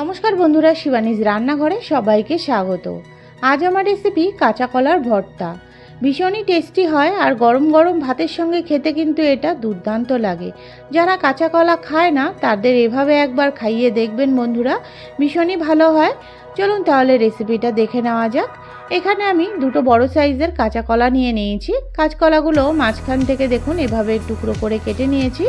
নমস্কার বন্ধুরা, শিবানীজ রান্নাঘরে সবাইকে স্বাগত। আজ আমার রেসিপি কাঁচা কলার ভর্তা। ভীষণই টেস্টি হয় আর গরম গরম ভাতের সঙ্গে খেতে কিন্তু এটা দুর্দান্ত লাগে। যারা কাঁচা কলা খায় না, তাদের এভাবে একবার খাইয়ে দেখবেন বন্ধুরা, ভীষণই ভালো হয়। চলুন তাহলে রেসিপিটা দেখে নেওয়া যাক। এখানে আমি দুটো বড় সাইজের কাঁচা কলা নিয়ে নিয়েছি। কাঁচকলাগুলো মাঝখান থেকে দেখুন, এভাবে টুকরো করে কেটে নিয়েছি।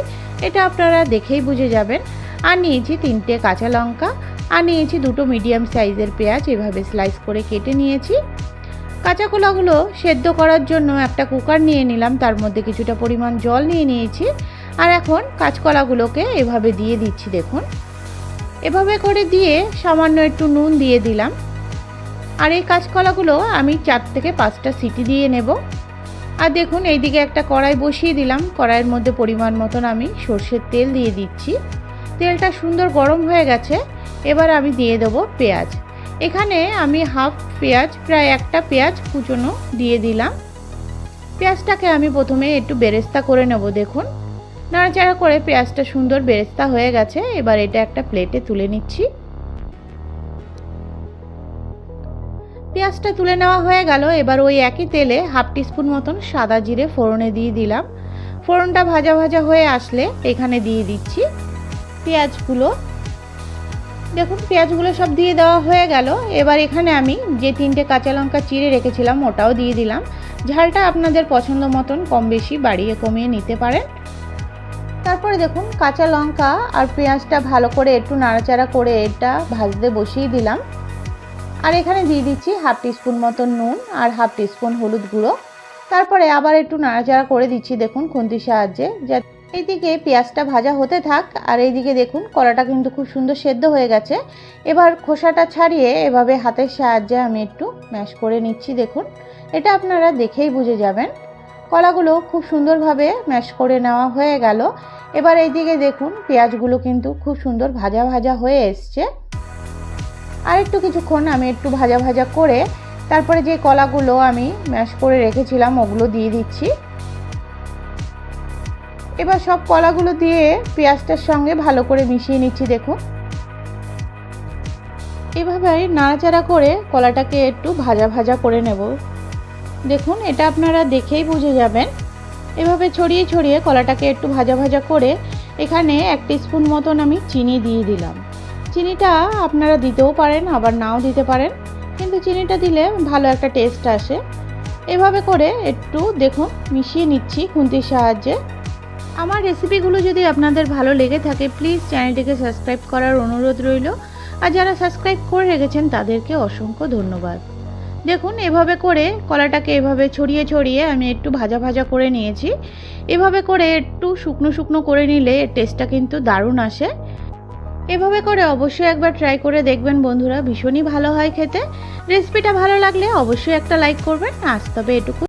এটা আপনারা দেখেই বুঝে যাবেন। আর নিয়েছি তিনটে কাঁচা লঙ্কা। আর নিয়েছি দুটো মিডিয়াম সাইজের পেঁয়াজ, এভাবে স্লাইস করে কেটে নিয়েছি। কাঁচা কলাগুলো সেদ্ধ করার জন্য একটা কুকার নিয়ে নিলাম, তার মধ্যে কিছুটা পরিমাণ জল নিয়ে নিয়েছি। আর এখন কাঁচকলাগুলোকে এভাবে দিয়ে দিচ্ছি, দেখুন। এভাবে করে দিয়ে সামান্য একটু নুন দিয়ে দিলাম। আর এই কাঁচকলাগুলো আমি চার থেকে পাঁচটা সিটি দিয়ে নেব। আর দেখুন, এইদিকে একটা কড়াই বসিয়ে দিলাম। কড়াইয়ের মধ্যে পরিমাণ মতন আমি সর্ষের তেল দিয়ে দিচ্ছি। তেলটা সুন্দর গরম হয়ে গেছে, এবার আমি দিয়ে দেবো পেঁয়াজ। এখানে আমি হাফ পেঁয়াজ, প্রায় একটা পেঁয়াজ কুচনো দিয়ে দিলাম। পেঁয়াজটাকে আমি প্রথমে একটু বেরেস্তা করে নেব, দেখুন। নাড়াচাড়া করে পেঁয়াজটা সুন্দর বেরেস্তা হয়ে গেছে, এবার এটা একটা প্লেটে তুলে নিচ্ছি। পেঁয়াজটা তুলে নেওয়া হয়ে গেল, এবার ওই একই তেলে হাফ টিস্পুন মতন সাদা জিরে ফোড়নে দিয়ে দিলাম। ফোড়নটা ভাজা ভাজা হয়ে আসলে এখানে দিয়ে দিচ্ছি। পেঁয়াজগুলো। দেখুন, পেঁয়াজগুলো সব দিয়ে দেওয়া হয়ে গেল। এবার এখানে আমি যে তিনটে কাঁচা লঙ্কা চিড়ে রেখেছিলাম, ওটাও দিয়ে দিলাম। ঝালটা আপনাদের পছন্দ মতন কম বেশি বাড়িয়ে কমিয়ে নিতে পারেন। তারপরে দেখুন, কাঁচা লঙ্কা আর পেঁয়াজটা ভালো করে একটু নাড়াচাড়া করে এটা ভাজতে বসিয়ে দিলাম। আর এখানে দিয়ে দিচ্ছি হাফ টিস্পুন মতন নুন আর হাফ টিস্পুন হলুদ গুঁড়ো। তারপরে আবার একটু নাড়াচাড়া করে দিচ্ছি, দেখুন, খুন্তির সাহায্যে যা এইদিকে পেঁয়াজটা ভাজা হতে থাক, আর এইদিকে দেখুন কলাটা কিন্তু খুব সুন্দর সেদ্ধ হয়ে গেছে। এবার খোসাটা ছাড়িয়ে এভাবে হাতের সাহায্যে আমি একটু ম্যাশ করে নিচ্ছি, দেখুন। এটা আপনারা দেখেই বুঝে যাবেন। কলাগুলো খুব সুন্দরভাবে ম্যাশ করে নেওয়া হয়ে গেল। এবার এইদিকে দেখুন পেঁয়াজগুলো কিন্তু খুব সুন্দর ভাজা ভাজা হয়ে এসছে। আর একটু কিছুক্ষণ আমি একটু ভাজা ভাজা করে তারপরে যে কলাগুলো আমি ম্যাশ করে রেখেছিলাম, ওগুলো দিয়ে দিচ্ছি। এবার সব কলাগুলো দিয়ে পেঁয়াজটার সঙ্গে ভালো করে মিশিয়ে নিচ্ছি, দেখুন। এভাবে নাড়াচাড়া করে কলাটাকে একটু ভাজা ভাজা করে নেব। দেখুন, এটা আপনারা দেখেই বুঝে যাবেন। এভাবে ছড়িয়ে ছড়িয়ে কলাটাকে একটু ভাজা ভাজা করে এখানে এক স্পুন মতন আমি চিনি দিয়ে দিলাম। চিনিটা আপনারা দিতেও পারেন, আবার নাও দিতে পারেন, কিন্তু চিনিটা দিলে ভালো একটা টেস্ট আসে। এভাবে করে একটু, দেখুন, মিশিয়ে নিচ্ছি খুন্তির সাহায্যে। আমার রেসিপিগুলো যদি আপনাদের ভালো লেগে থাকে প্লিজ চ্যানেলটিকে সাবস্ক্রাইব করার অনুরোধ রইল। আর যারা সাবস্ক্রাইব করে রেখেছেন, তাদেরকে অসংখ্য ধন্যবাদ। দেখুন, এভাবে করে কলাটাকে এভাবে ছড়িয়ে ছড়িয়ে আমি একটু ভাজা ভাজা করে নিয়েছি। এভাবে করে একটু শুকনো শুকনো করে নিলে টেস্টটা কিন্তু দারুণ আসে। এভাবে করে অবশ্যই একবার ট্রাই করে দেখবেন বন্ধুরা, ভীষণই ভালো হয় খেতে। রেসিপিটা ভালো লাগলে অবশ্যই একটা লাইক করবেন। আজ তবে এটুকু।